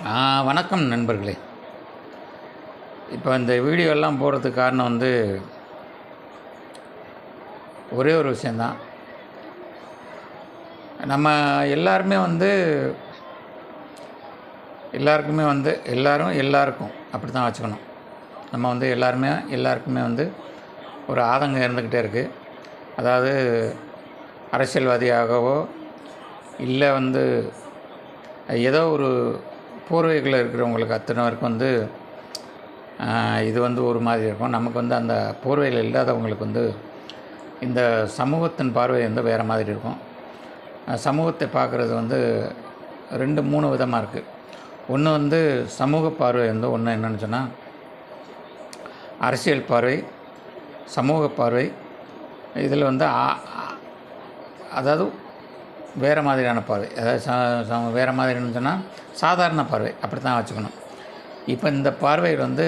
வணக்கம் நண்பர்களே. இப்போ இந்த வீடியோலாம் போகிறதுக்கு போடுறதுக்கு காரணம் வந்து ஒரே ஒரு விஷயந்தான். நம்ம எல்லாருமே வந்து எல்லாருக்குமே வந்து எல்லாரும் எல்லாருக்கும் அப்படி தான் வச்சுக்கணும். நம்ம வந்து எல்லாருமே எல்லாருக்குமே வந்து ஒரு ஆதங்கம் இருந்துக்கிட்டே இருக்குது அதாவது அரசியல்வாதியாகவோ இல்லை வந்து ஏதோ ஒரு பூர்வீகில் இருக்கிறவங்களுக்கு அத்தனை பேருக்கு வந்து இது வந்து ஒரு மாதிரி இருக்கும். நமக்கு வந்து அந்த பூர்வையில் இல்லாதவங்களுக்கு வந்து இந்த சமூகத்தின் பார்வை வந்து வேறு மாதிரி இருக்கும். சமூகத்தை பார்க்குறது வந்து ரெண்டு மூணு விதமாக இருக்குது ஒன்று வந்து சமூக பார்வை வந்து ஒன்று என்னன்னு சொன்னால் அரசியல் பார்வை சமூக பார்வை. இதில் வந்து அதாவது வேறு மாதிரியான பார்வை. அதாவது வேறு மாதிரின்னு சொன்னால் சாதாரண பார்வை. அப்படி தான் வச்சுக்கணும். இப்போ இந்த பார்வையில் வந்து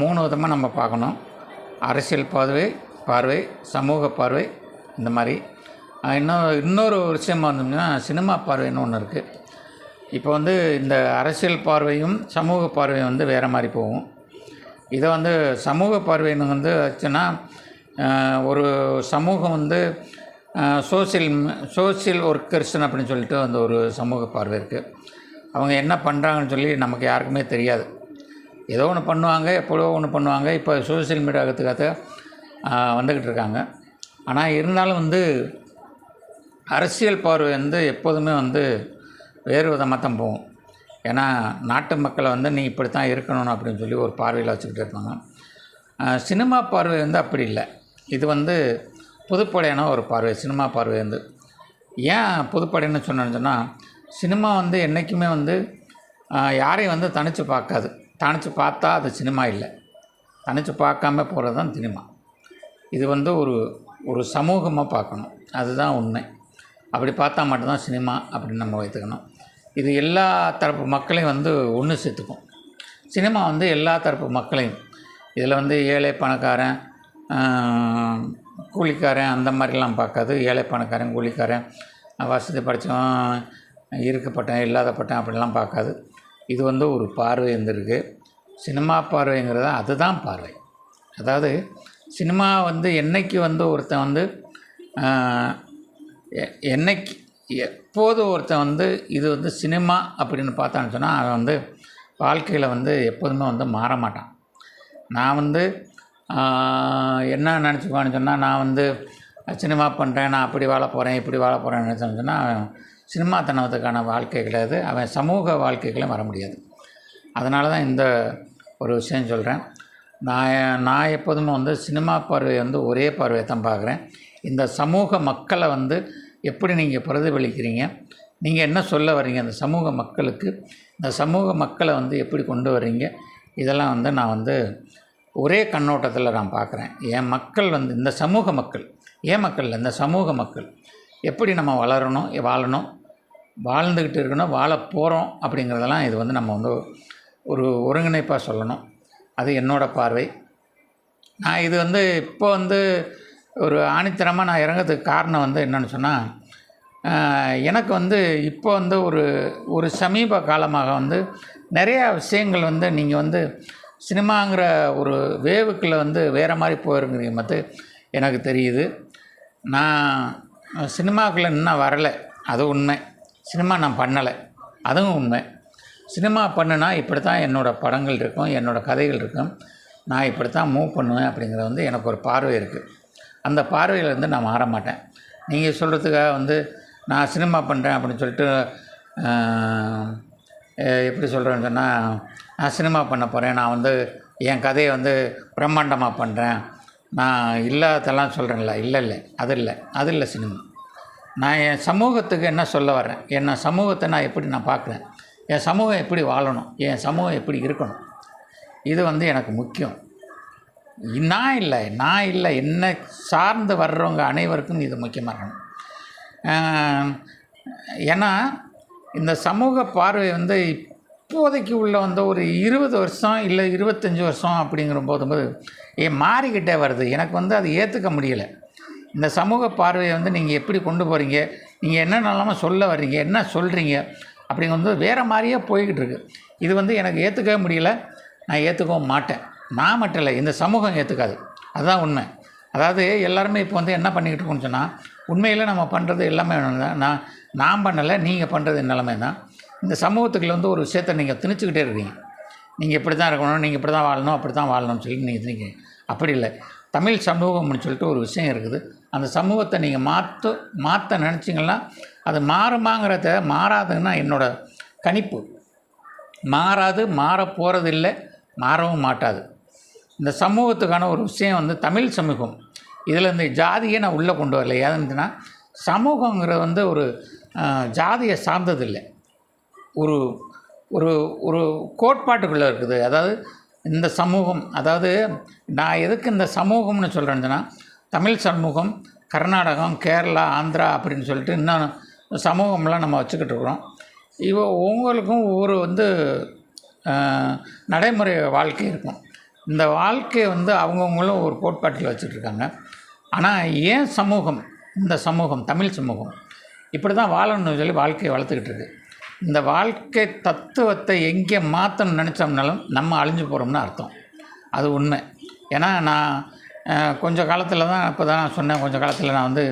மூணு விதமாக நம்ம பார்க்கணும். அரசியல் பார்வை பார்வை சமூக பார்வை இந்த மாதிரி. இன்னும் இன்னொரு விஷயமா இருந்தோம்னா சினிமா பார்வைன்னு ஒன்று இருக்குது இப்போ வந்து இந்த அரசியல் பார்வையும் சமூக பார்வையும் வந்து வேறு மாதிரி போகும். இதை வந்து சமூக பார்வைன்னு வந்து வச்சுன்னா ஒரு சமூகம் வந்து சோசியல் சோசியல் ஒர்க்கர்ஸ்னு அப்படின்னு சொல்லிட்டு அந்த ஒரு சமூக பார்வை இருக்குது அவங்க என்ன பண்ணுறாங்கன்னு சொல்லி நமக்கு யாருக்குமே தெரியாது. ஏதோ ஒன்று பண்ணுவாங்க எப்பொழுதோ ஒன்று பண்ணுவாங்க. இப்போ சோசியல் மீடியாத்துக்காக வந்துக்கிட்டு இருக்காங்க. ஆனால் இருந்தாலும் வந்து அரசியல் பார்வை வந்து எப்போதுமே வந்து வேறு விதமாக தான் போகும். ஏன்னா நாட்டு மக்களை வந்து நீ இப்படி தான் இருக்கணும் அப்படின்னு சொல்லி ஒரு பார்வையில் வச்சுக்கிட்டு இருப்பாங்க. சினிமா பார்வை வந்து அப்படி இல்லை. இது வந்து புதுப்படையான ஒரு பார்வை சினிமா பார்வை வந்து. ஏன் புதுப்படைன்னு சொன்னேன்னு சொன்னால் சினிமா வந்து என்றைக்குமே வந்து யாரையும் வந்து தனித்து பார்க்காது. தனித்து பார்த்தா அது சினிமா இல்லை. தனித்து பார்க்காம போகிறது தான் சினிமா. இது வந்து ஒரு ஒரு சமூகமாக பார்க்கணும். அதுதான் உண்மை. அப்படி பார்த்தா மட்டும்தான் சினிமா அப்படின்னு நம்ம வைத்துக்கணும். இது எல்லா தரப்பு மக்களையும் வந்து ஒன்று சேர்த்துக்கும். சினிமா வந்து எல்லா தரப்பு மக்களையும். இதில் வந்து ஏழை பணக்காரன் கூலிக்காரன் அந்த மாதிரிலாம் பார்க்காது. ஏழை பணக்காரன் கூலிக்காரன். வசதி படித்தவன் இருக்கப்பட்டேன் இல்லாதப்பட்டேன் அப்படிலாம் பார்க்காது. இது வந்து ஒரு பார்வை இருந்திருக்கு. சினிமா பார்வைங்கிறது அதுதான் பார்வை. அதாவது சினிமா வந்து என்னைக்கு வந்து ஒருத்தன் வந்து எ- என்னைக்கு எப்போது ஒருத்தன் வந்து இது வந்து சினிமா அப்படின்னு பார்த்தான்னு சொன்னால் அவன் வந்து வாழ்க்கையில் வந்து எப்போதுமே வந்து மாற மாட்டான். நான் வந்து என்ன நினச்சிக்குவான்னு சொன்னால் நான் வந்து சினிமா பண்ணுறேன் நான் அப்படி வாழ போகிறேன் இப்படி வாழ போகிறேன்னு நினச்சேன்னு சொன்னால் சினிமாத்தனத்துக்கான சினிமா தனத்துக்கான வாழ்க்கை கிடையாது. அவன் சமூக வாழ்க்கைகளும் வர முடியாது. அதனால தான் இந்த ஒரு விஷயம் சொல்கிறேன் நான் நான் எப்போதுமே வந்து சினிமா பார்வை வந்து ஒரே பார்வையை தான் பார்க்குறேன். இந்த சமூக மக்களை வந்து எப்படி நீங்கள் பிரதிபலிக்கிறீங்க? நீங்கள் என்ன சொல்ல வர்றீங்க? அந்த சமூக மக்களுக்கு இந்த சமூக மக்களை வந்து எப்படி கொண்டு வர்றீங்க? இதெல்லாம் வந்து நான் வந்து ஒரே கண்ணோட்டத்தில் நான் பார்க்குறேன். என் மக்கள் வந்து இந்த சமூக மக்கள் ஏன் மக்கள் இந்த சமூக மக்கள். எப்படி நம்ம வளரணும் வாழணும் வாழ்ந்துக்கிட்டு இருக்கணும் வாழ போகிறோம் அப்படிங்கிறதெல்லாம் இது வந்து நம்ம வந்து ஒரு ஒருங்கிணைப்பாக சொல்லணும். அது என்னோடய பார்வை. நான் இது வந்து இப்போ வந்து ஒரு ஆணித்தரமாக நான் இறங்கிறதுக்கு காரணம் வந்து என்னென்னு சொன்னால் எனக்கு வந்து இப்போ வந்து ஒரு ஒரு சமீப காலமாக வந்து நிறையா விஷயங்கள் வந்து நீங்கள் வந்து சினிமாங்கிற ஒரு வேவுக்குள்ளே வந்து வேறு மாதிரி போயிருங்கிறீங்க மற்ற எனக்கு தெரியுது. நான் சினிமாக்குள்ளே இன்னும் வரலை. அது உண்மை. சினிமா நான் பண்ணலை. அதுவும் உண்மை. சினிமா பண்ணுனா இப்படி தான் என்னோடய படங்கள் இருக்கும் என்னோடய கதைகள் இருக்கும். நான் இப்படி தான் மூவ் பண்ணுவேன் அப்படிங்கிறது வந்து எனக்கு ஒரு பார்வை இருக்குது அந்த பார்வையிலேருந்து நான் மாற மாட்டேன். நீங்கள் சொல்கிறதுக்காக வந்து நான் சினிமா பண்ணுறேன் அப்படின்னு சொல்லிட்டு எப்படி சொல்கிறேன்னு சொன்னால் சினிமா பண்ண போகிறேன் நான் வந்து என் கதையை வந்து பிரம்மாண்டமாக பண்ணுறேன் நான் இல்லாததெல்லாம் சொல்கிறேன்ல இல்லை இல்லை. அது இல்லை. அது இல்லை சினிமா. நான் என் சமூகத்துக்கு என்ன சொல்ல வரேன்? என்ன சமூகத்தை நான் எப்படி நான் பார்க்குறேன்? என் சமூகம் எப்படி வாழணும்? என் சமூகம் எப்படி இருக்கணும்? இது வந்து எனக்கு முக்கியம். நான் இல்லை. நான் இல்லை. என்னை சார்ந்து வர்றவங்க அனைவருக்கும் இது முக்கியமாக இருக்கணும். ஏன்னா இந்த சமூக பார்வை வந்து இப்போதைக்கு உள்ள வந்து ஒரு இருபது வருஷம் இல்லை இருபத்தஞ்சி வருஷம் அப்படிங்கிற போதும்போது ஏன் மாறிக்கிட்டே வருது. எனக்கு வந்து அது ஏற்றுக்க முடியலை. இந்த சமூக பார்வையை வந்து நீங்கள் எப்படி கொண்டு போகிறீங்க நீங்கள் என்னென்னலாமா சொல்ல வர்றீங்க? என்ன சொல்கிறீங்க அப்படிங்க வந்து வேறு மாதிரியே போய்கிட்டு இருக்கு. இது வந்து எனக்கு ஏற்றுக்கவே முடியல. நான் ஏற்றுக்கவும் மாட்டேன். நான் மட்டும் இல்லை இந்த சமூகம் ஏற்றுக்காது அதுதான் உண்மை. அதாவது எல்லாருமே இப்போ வந்து என்ன பண்ணிக்கிட்டு இருக்கோம்னு சொன்னால் உண்மையில் நம்ம பண்ணுறது எல்லாமே தான் நான் நான் பண்ணலை நீங்கள் பண்ணுறது நிலைமை தான் இந்த சமூகத்துக்குள்ள வந்து ஒரு விஷயத்தை நீங்கள் திணிச்சுக்கிட்டே இருக்கீங்க. நீங்கள் இப்படி தான் இருக்கணும் நீங்கள் இப்படி தான் வாழணும் அப்படி தான் வாழணும்னு சொல்லி நீங்கள் திணிக்க அப்படி இல்லை. தமிழ் சமூகம்னு சொல்லிட்டு ஒரு விஷயம் இருக்குது. அந்த சமூகத்தை நீங்கள் மாற்ற மாற்ற நினச்சிங்கன்னா அது மாறுமாங்கிறத மாறாதுன்னா என்னோடய கணிப்பு. மாறாது மாற போகிறதில்லை மாறவும் மாட்டாது. இந்த சமூகத்துக்கான ஒரு விஷயம் வந்து தமிழ் சமூகம். இதில் இந்த ஜாதியை நான் உள்ளே கொண்டு வரல. ஏதுன்னா சமூகங்கிறது வந்து ஒரு ஜாதியை சார்ந்ததில்லை. ஒரு ஒரு ஒரு கோட்பாட்டுக்குள்ளே இருக்குது. அதாவது இந்த சமூகம் அதாவது நான் எதுக்கு இந்த சமூகம்னு சொல்கிறேன்னா தமிழ் சமூகம் கர்நாடகம் கேரளா ஆந்திரா அப்படின்னு சொல்லிட்டு இன்னும் சமூகம்லாம் நம்ம வச்சுக்கிட்டு இருக்கிறோம். இவ ஒவ்வொருக்கும் ஒவ்வொரு வந்து நடைமுறை வாழ்க்கை இருக்கும். இந்த வாழ்க்கையை வந்து அவங்கவுங்களும் ஒரு கோட்பாட்டில் வச்சுட்டு இருக்காங்க. ஆனால் ஏன் சமூகம் இந்த சமூகம் தமிழ் சமூகம் இப்படி தான் வாழணும்னு சொல்லி வாழ்க்கையை வளர்த்துக்கிட்டு இருக்குது இந்த வாழ்க்கை தத்துவத்தை எங்கே மாற்றணும்னு நினச்சோம்னாலும் நம்ம அழிஞ்சு போகிறோம்னு அர்த்தம். அது உண்மை. ஏன்னா நான் கொஞ்சம் கொஞ்ச காலத்தில் தான் இப்போ தான் நான் சொன்னேன் கொஞ்சம் காலத்தில் நான் வந்து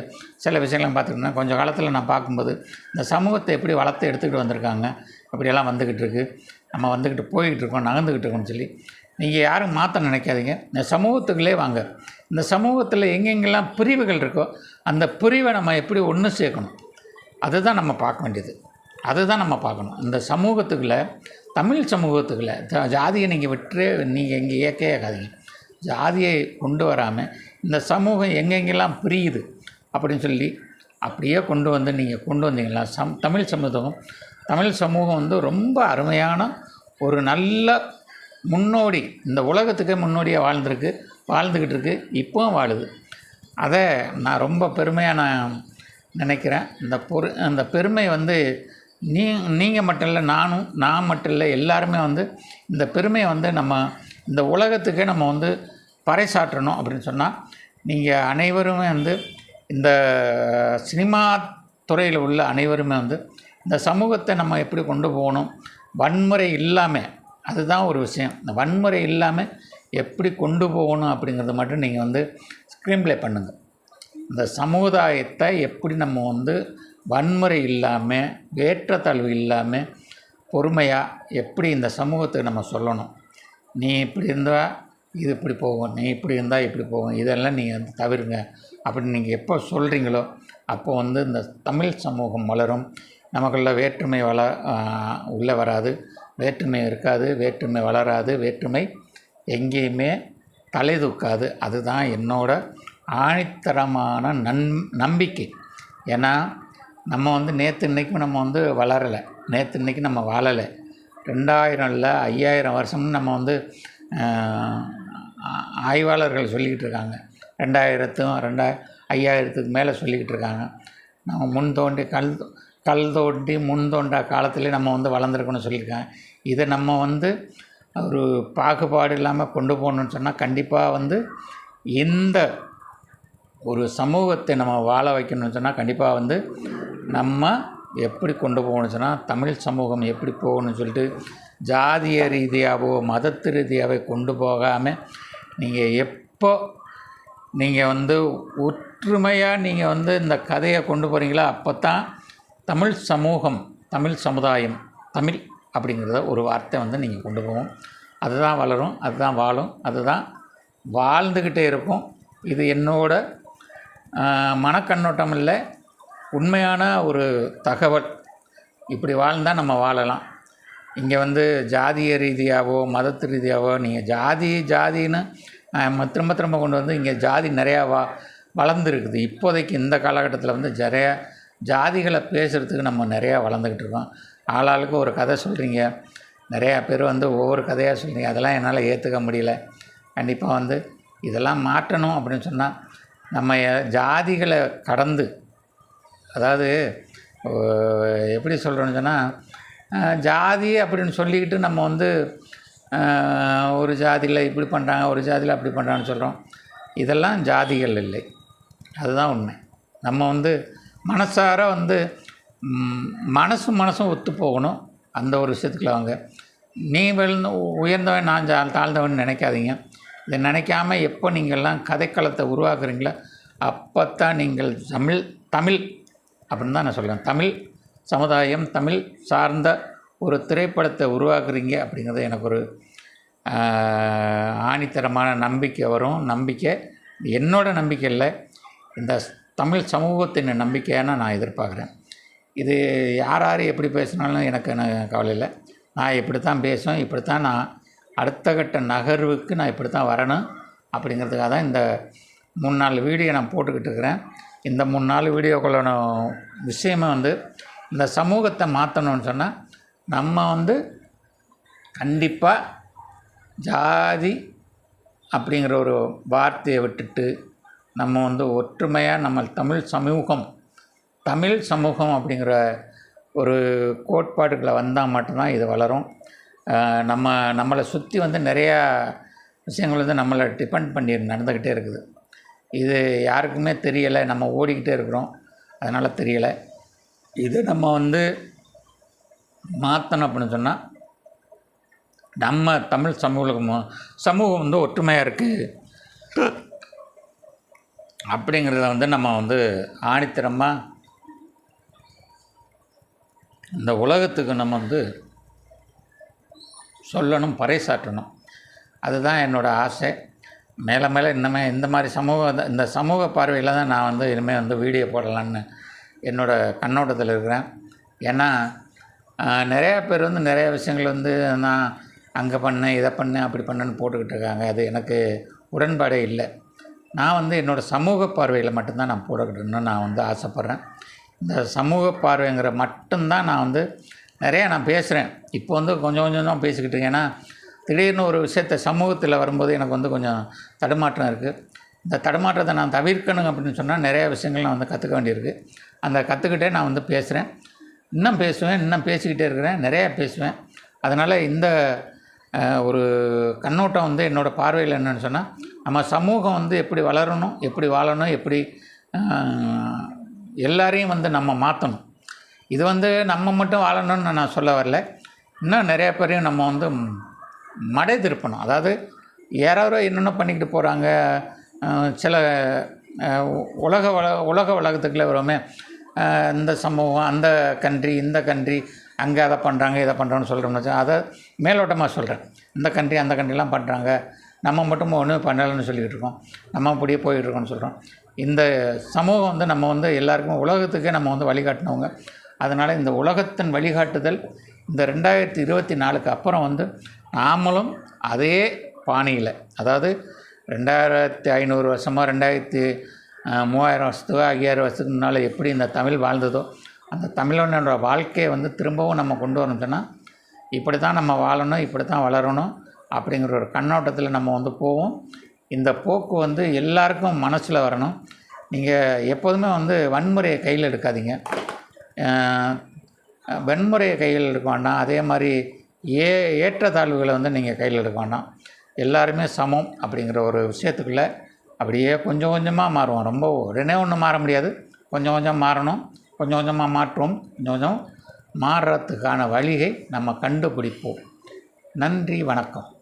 சில விஷயங்கள்லாம் பார்த்துக்கிட்டேன் கொஞ்சம் காலத்தில் நான் பார்க்கும்போது இந்த சமூகத்தை எப்படி வளர்த்து எடுத்துக்கிட்டு வந்திருக்காங்க இப்படியெல்லாம் வந்துக்கிட்டு இருக்குது நம்ம வந்துக்கிட்டு போய்கிட்டு இருக்கோம் நகர்ந்துக்கிட்டு இருக்கோம்னு சொல்லி நீங்கள் யாரும் மாற்ற நினைக்காதீங்க. இந்த சமூகத்துக்குள்ளே வாங்க. இந்த சமூகத்தில் எங்கெங்கெல்லாம் பிரிவுகள் இருக்கோ அந்த பிரிவை நம்ம எப்படி ஒன்று சேர்க்கணும். அதுதான் நம்ம பார்க்க வேண்டியது. அதுதான் நம்ம பார்க்கணும். இந்த சமூகத்துக்குள்ள தமிழ் சமூகத்துக்குள்ள ஜா- ஜாதியை நீங்கள் விட்டு நீங்கள் இங்கே இயக்கே ஆகாதீங்க ஜாதியை கொண்டு வராமல் இந்த சமூகம் எங்கெங்கெல்லாம் பிரியுது அப்படின்னு சொல்லி அப்படியே கொண்டு வந்து நீங்கள் கொண்டு வந்தீங்களா சம் தமிழ் சமூகம் தமிழ் சமூகம் வந்து ரொம்ப அருமையான ஒரு நல்ல முன்னோடி. இந்த உலகத்துக்கே முன்னோடியாக வாழ்ந்துருக்கு வாழ்ந்துக்கிட்டு இருக்கு இப்போவும் வாழுது. அதை நான் ரொம்ப பெருமையாக நான் நினைக்கிறேன். இந்த பொரு அந்த பெருமை வந்து நீ நீங்கள் மட்டும் இல்லை நானும் நான் மட்டும் இல்லை எல்லாருமே வந்து இந்த பெருமையை வந்து நம்ம இந்த உலகத்துக்கே நம்ம வந்து பறைசாற்றணும் அப்படின்னு சொன்னால் நீங்கள் அனைவருமே வந்து இந்த சினிமா துறையில் உள்ள அனைவருமே வந்து இந்த சமூகத்தை நம்ம எப்படி கொண்டு போகணும் வன்முறை இல்லாமல் அதுதான் ஒரு விஷயம். இந்த வன்முறை இல்லாமல் எப்படி கொண்டு போகணும் அப்படிங்கிறத மட்டும் நீங்கள் வந்து ஸ்க்ரீன் ப்ளே பண்ணுங்கள் இந்த சமுதாயத்தை எப்படி நம்ம வந்து வன்முறை இல்லாமல் ஏற்றத்தாழ்வு இல்லாமல் பொறுமையாக எப்படி இந்த சமூகத்துக்கு நம்ம சொல்லணும்? நீ இப்படி இருந்தால் இது இப்படி போகும் நீ இப்படி இருந்தால் இப்படி போகும் இதெல்லாம் நீங்கள் வந்து தவிருங்க. அப்படின்னு நீங்கள் எப்போ சொல்கிறீங்களோ அப்போ வந்து இந்த தமிழ் சமூகம் வளரும் நமக்குள்ள வேற்றுமை வள உள்ளே வராது. வேற்றுமை இருக்காது வேற்றுமை வளராது. வேற்றுமை எங்கேயுமே தலை தூக்காது. அதுதான் என்னோட ஆணித்தரமான நன் நம்பிக்கை. ஏன்னா நம்ம வந்து நேற்று இன்னைக்கும் நம்ம வந்து வளரலை. நேற்று இன்னைக்கு நம்ம வாழலை. ரெண்டாயிரம் இல்லை ஐயாயிரம் வருஷம்னு நம்ம வந்து ஆய்வாளர்கள் சொல்லிக்கிட்டு இருக்காங்க. ரெண்டாயிரத்தும் ரெண்டாய ஐயாயிரத்துக்கு மேலே சொல்லிக்கிட்டு இருக்காங்க. நம்ம முன் தோண்டி கல் கல் தோண்டி முன் தோண்டா காலத்துலேயே நம்ம வந்து வளர்ந்துருக்கணும்னு சொல்லியிருக்காங்க. இதை நம்ம வந்து ஒரு பாகுபாடு இல்லாமல் கொண்டு போகணும்னு சொன்னால் கண்டிப்பாக வந்து இந்த ஒரு சமூகத்தை நம்ம வாழ வைக்கணும்னு சொன்னால் கண்டிப்பாக வந்து நம்ம எப்படி கொண்டு போகணுச்சுன்னா சொன்னால் தமிழ் சமூகம் எப்படி போகணும்னு சொல்லிட்டு ஜாதிய ரீதியாகவோ மதத்து ரீதியாகவோ கொண்டு போகாமல் நீங்கள் எப்போ நீங்கள் வந்து ஒற்றுமையாக நீங்கள் வந்து இந்த கதையை கொண்டு போகிறீங்களோ அப்போ தான் தமிழ் சமூகம் தமிழ் சமுதாயம் தமிழ் அப்படிங்கிறத ஒரு வார்த்தை வந்து நீங்கள் கொண்டு போவோம் அதுதான் வளரும் அதுதான் வாழும் அதுதான் வாழ்ந்துக்கிட்டே இருக்கும். இது என்னோட மனக்கண்ணோட்டம் இல்லை. உண்மையான ஒரு தகவல். இப்படி வாழ்ந்தால் நம்ம வாழலாம். இங்கே வந்து ஜாதிய ரீதியாகவோ மதத்து ரீதியாகவோ நீங்கள் ஜாதி ஜாதின்னு திரும்ப திரும்ப கொண்டு வந்து இங்கே ஜாதி நிறையா வா வளர்ந்துருக்குது. இப்போதைக்கு இந்த காலகட்டத்தில் வந்து நிறையா ஜாதிகளை பேசுகிறதுக்கு நம்ம நிறையா வளர்ந்துக்கிட்டு இருக்கோம். ஆளாளுக்கு ஒரு கதை சொல்கிறீங்க நிறையா பேர் வந்து ஒவ்வொரு கதையாக சொல்கிறீங்க அதெல்லாம் என்னால் ஏற்றுக்க முடியல. கண்டிப்பாக வந்து இதெல்லாம் மாற்றணும் அப்படின்னு சொன்னால் நம்ம ஜாதிகளை கடந்து அதாவது எப்படி சொல்கிறோன்னு சொன்னால் ஜாதி அப்படின்னு சொல்லிக்கிட்டு நம்ம வந்து ஒரு ஜாதியில் இப்படி பண்ணுறாங்க ஒரு ஜாதியில் அப்படி பண்ணுறான்னு சொல்கிறோம் இதெல்லாம் ஜாதிகள் இல்லை. அதுதான் உண்மை. நம்ம வந்து மனசார வந்து மனசும் மனசும் ஒத்து போகணும். அந்த ஒரு விஷயத்துக்குள்ள அவங்க. நீ வெள்ள உயர்ந்தவன் நான் ஜா தாழ்ந்தவன் நினைக்காதீங்க. இதை நினைக்காம எப்போ நீங்கள்லாம் கதைக்களத்தை உருவாக்குறீங்களோ அப்போ தான் நீங்கள் தமிழ் தமிழ் அப்படின்னு தான் நான் சொல்லுவேன் தமிழ் சமுதாயம் தமிழ் சார்ந்த ஒரு திரைப்படத்தை உருவாக்குறீங்க அப்படிங்கிறது எனக்கு ஒரு ஆணித்தரமான நம்பிக்கை வரும். நம்பிக்கை என்னோடய நம்பிக்கை இல்லை. இந்த ஸ்- தமிழ் சமூகத்தின் நம்பிக்கையான நான் எதிர்பார்க்குறேன். இது யார் யார் எப்படி பேசினாலும் எனக்கு என்ன கவலை இல்லை. நான் இப்படி தான் பேசுவேன் இப்படி தான் நான் அடுத்த கட்ட நகர்வுக்கு நான் இப்படி தான் வரணும் அப்படிங்கிறதுக்காக தான் இந்த மூணு நாலு வீடியோ நான் போட்டுக்கிட்டு இருக்கிறேன். இந்த மூணு நாலு வீடியோக்களோட விஷயமே வந்து இந்த சமூகத்தை மாற்றணும்னு சொன்னால் நம்ம வந்து கண்டிப்பாக ஜாதி அப்படிங்கிற ஒரு வார்த்தையை விட்டுட்டு நம்ம வந்து ஒற்றுமையாக நம்ம தமிழ் சமூகம் தமிழ் சமூகம் அப்படிங்கிற ஒரு கோட்பாடுகளை வந்தால் மட்டும்தான் இது வளரும். நம்ம நம்மளை சுற்றி வந்து நிறையா விஷயங்கள் வந்து நம்மளை டிபெண்ட் பண்ணி நடந்துக்கிட்டே இருக்குது. இது யாருக்குமே தெரியலை. நம்ம ஓடிக்கிட்டே இருக்கிறோம். அதனால் தெரியலை. இது நம்ம வந்து மாற்றணும் அப்படின்னு சொன்னால் நம்ம தமிழ் சமூகம் சமூகம் வந்து ஒற்றுமையாக இருக்குது அப்படிங்கிறத வந்து நம்ம வந்து ஆணித்தரமாக இந்த உலகத்துக்கு நம்ம வந்து சொல்லணும் பறைசாற்றணும். அதுதான் என்னோடய ஆசை. மேலே மேலே இன்னமே இந்த மாதிரி சமூக இந்த சமூக பார்வையில் தான் நான் வந்து இனிமேல் வந்து வீடியோ போடலான்னு என்னோடய கண்ணோட்டத்தில் இருக்கிறேன். ஏன்னா நிறையா பேர் வந்து நிறைய விஷயங்கள் வந்து நான் அங்கே பண்ணேன் இதை பண்ணேன் அப்படி பண்ணேன்னு போட்டுக்கிட்டு இருக்காங்க. அது எனக்கு உடன்பாடே இல்லை. நான் வந்து என்னோடய சமூக பார்வையில் மட்டும்தான் நான் போடக்கிட்டேன்னு நான் வந்து ஆசைப்பட்றேன். இந்த சமூக பார்வைங்கிற மட்டும்தான் நான் வந்து நிறையா நான் பேசுகிறேன் இப்போ வந்து கொஞ்சம் கொஞ்சம் தான் பேசிக்கிட்டு இருக்கேன். ஏன்னா திடீர்னு ஒரு விஷயத்த சமூகத்தில் வரும்போது எனக்கு வந்து கொஞ்சம் தடுமாற்றம் இருக்குது இந்த தடுமாற்றத்தை நான் தவிர்க்கணும் அப்படின்னு சொன்னால் நிறையா விஷயங்கள் நான் வந்து கற்றுக்க வேண்டியிருக்கு. அந்த கற்றுக்கிட்டே நான் வந்து பேசுகிறேன் இன்னும் பேசுவேன் இன்னும் பேசிக்கிட்டே இருக்கிறேன் நிறையா பேசுவேன். அதனால் இந்த ஒரு கண்ணோட்டம் வந்து என்னோடய பார்வையில் என்னென்னு சொன்னால் நம்ம சமூகம் வந்து எப்படி வளரணும் எப்படி வாழணும் எப்படி எல்லாரையும் வந்து நம்ம மாற்றணும் இது வந்து நம்ம மட்டும் வாழணும்னு நான் சொல்ல வரல. இன்னும் நிறையா பேரையும் நம்ம வந்து மடை திருப்பணும். அதாவது யாரோ என்னென்ன பண்ணிக்கிட்டு போகிறாங்க சில உலக வள உலக உலகத்துக்குள்ளே வருமே இந்த சமூகம் அந்த கண்ட்ரி இந்த கண்ட்ரி அங்கே அதை பண்ணுறாங்க இதை பண்ணுறோன்னு சொல்கிறோம்னு வச்சா அதை மேலோட்டமாக சொல்கிறேன் இந்த கண்ட்ரி அந்த கண்ட்ரிலாம் பண்ணுறாங்க நம்ம மட்டும் ஒன்றும் பண்ணலைன்னு சொல்லிக்கிட்டு இருக்கோம். நம்ம அப்படியே போயிட்டுருக்கோம்னு சொல்கிறோம் இந்த சமூகம் வந்து நம்ம வந்து எல்லாருக்கும் உலகத்துக்கே நம்ம வந்து வழிகாட்டினவங்க. அதனால் இந்த உலகத்தின் வழிகாட்டுதல் இந்த ரெண்டாயிரத்தி இருபத்தி நாலுக்கு அப்புறம் வந்து நாமளும் அதே பாணியில் அதாவது ரெண்டாயிரத்தி ஐநூறு வருஷமோ ரெண்டாயிரத்தி மூவாயிரம் வருஷத்துக்கோ ஐயாயிரம் வருஷத்துக்கு முன்னால் எப்படி இந்த தமிழ் வாழ்ந்ததோ அந்த தமிழனோட வாழ்க்கையை வந்து திரும்பவும் நம்ம கொண்டு வரணும்னா இப்படி தான் நம்ம வாழணும் இப்படி தான் வளரணும் அப்படிங்கிற ஒரு கண்ணோட்டத்தில் நம்ம வந்து போவோம். இந்த போக்கு வந்து எல்லாருக்கும் மனசில் வரணும். நீங்கள் எப்போதுமே வந்து வன்முறையை கையில் எடுக்காதீங்க. வன்முறையை கையில் எடுக்க வேண்டாம். அதே மாதிரி ஏ ஏற்றத்தாழ்வுகளை வந்து நீங்கள் கையில் எடுக்க வேண்டாம் எல்லாருமே சமம் அப்படிங்கிற ஒரு விஷயத்துக்குள்ளே அப்படியே கொஞ்சம் கொஞ்சமாக மாறுவோம். ரொம்ப உடனே ஒன்றும் மாற முடியாது. கொஞ்சம் கொஞ்சம் மாறணும். கொஞ்சம் கொஞ்சமாக மாற்றுவோம் கொஞ்சம் கொஞ்சம் மாறுறதுக்கான வழியை நம்ம கண்டுபிடிப்போம். நன்றி வணக்கம்.